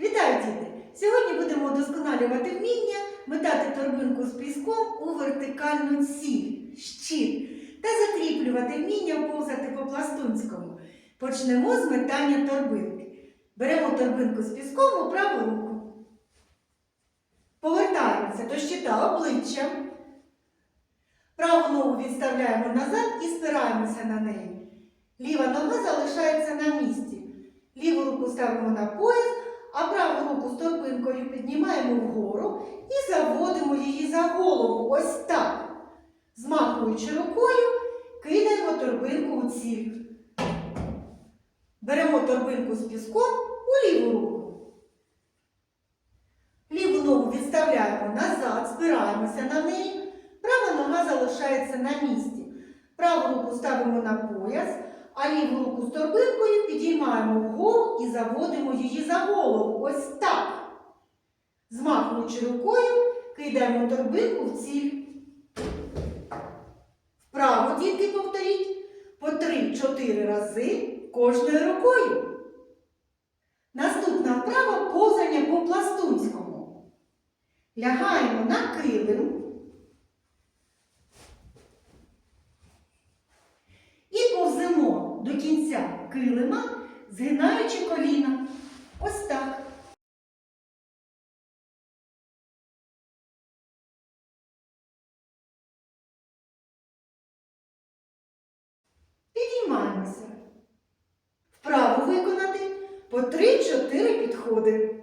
Вітаю, діти! Сьогодні будемо удосконалювати вміння метати торбинку з піском у вертикальну ціль, щит, та закріплювати вміння повзати по пластунському. Почнемо з метання торбинки. Беремо торбинку з піском у праву руку. Повертаємося до щита обличчям. Праву ногу відставляємо назад і спираємося на неї. Ліва нога залишається на місці. Ліву руку ставимо на пояс, торбинкою піднімаємо вгору і заводимо її за голову. Ось так. Змахуючи рукою, кидаємо торбинку у ціль. Беремо торбинку з піском у ліву руку. Ліву ногу відставляємо назад, спираємося на неї. Права нога залишається на місці. Праву руку ставимо на пояс, а ліву руку з торбинкою підіймаємо вгору і заводимо її за голову. Ось так. Змахуючи рукою, кидаємо торбинку в ціль. Вправо, дітки, повторіть по 3-4 рази кожною рукою. Наступна вправа повзання по пластунському. Лягаємо на килим. І повземо до кінця килима, згинаючи коліна. Вправо виконати по 3-4 підходи.